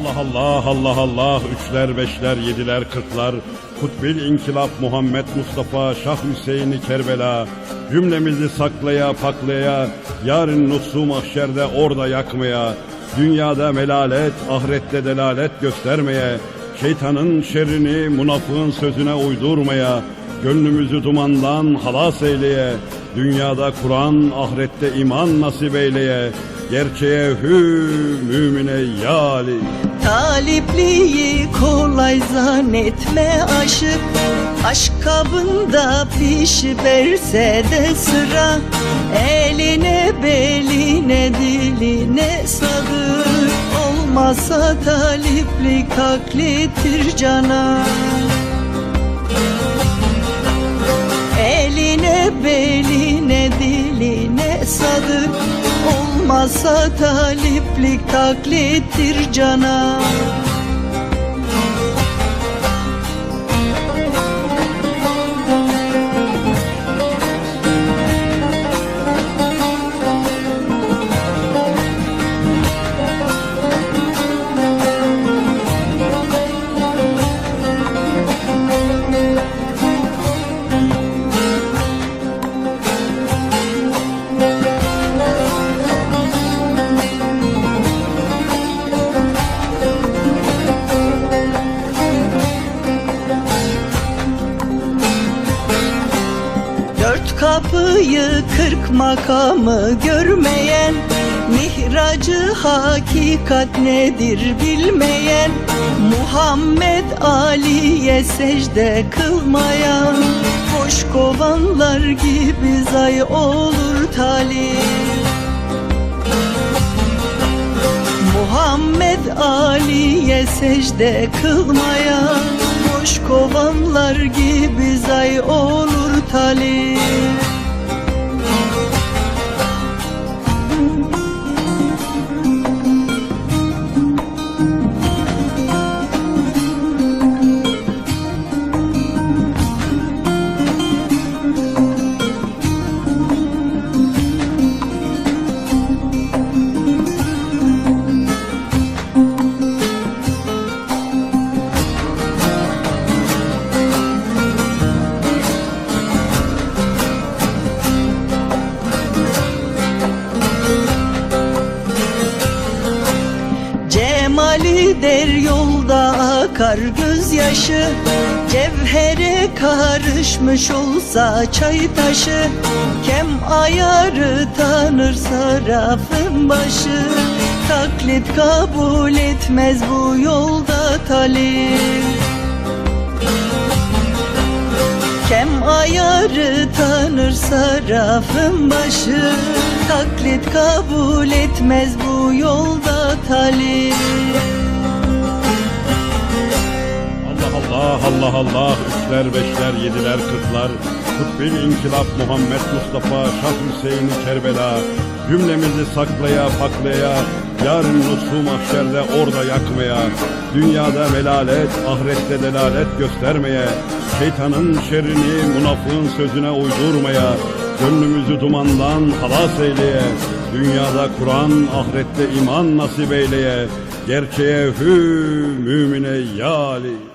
Allah Allah Allah Allah. Üçler beşler yediler kırklar. Kutbil inkılap Muhammed Mustafa Şah Hüseyin'i Kerbela. Cümlemizi saklaya paklaya Yarın nutsu mahşerde orada yakmaya. Dünyada melalet ahirette delalet göstermeye. Şeytanın şerrini münafığın sözüne uydurmaya. Gönlümüzü dumandan halas eyleye Dünyada Kur'an ahirette iman nasip eyleye Gerçeğe hü mümine yali. Talipliği kolay zannetme aşık Aşk kabında pişiverse de sıra. Eline beline diline sadır Olmazsa taliplik taklittir cana beline diline sadık Olmazsa taliplik taklittir cana kapıyı kırk makamı görmeyen Mihracı hakikat nedir bilmeyen Muhammed Ali'ye secde kılmayan Boş kovanlar gibi zay olur talip Muhammed Ali'ye secde kılmayan Boş kovanlar gibi zay olur talip Der yolda akar gözyaşı Cevhere karışmış olsa çay taşı. Kem ayarı tanır sarafın başı. Taklit kabul etmez bu yolda talip. Kem ayarı tanır sarafın başı. Taklit kabul etmez bu yolda talip Allah Allah üçler beşler yediler kırklar. Kutbil inkılap Muhammed Mustafa Şah Hüseyin'i Kerbela. Cümlemizi saklaya paklaya Yarın nutsu mahşerde orada yakmaya. Dünyada melalet ahirette delalet göstermeye. Şeytanın şerrini münafığın sözüne uydurmaya. Gönlümüzü dumandan halas eyleye. Dünyada Kur'an ahirette iman nasip eyleye. Gerçeğe hü mümine yali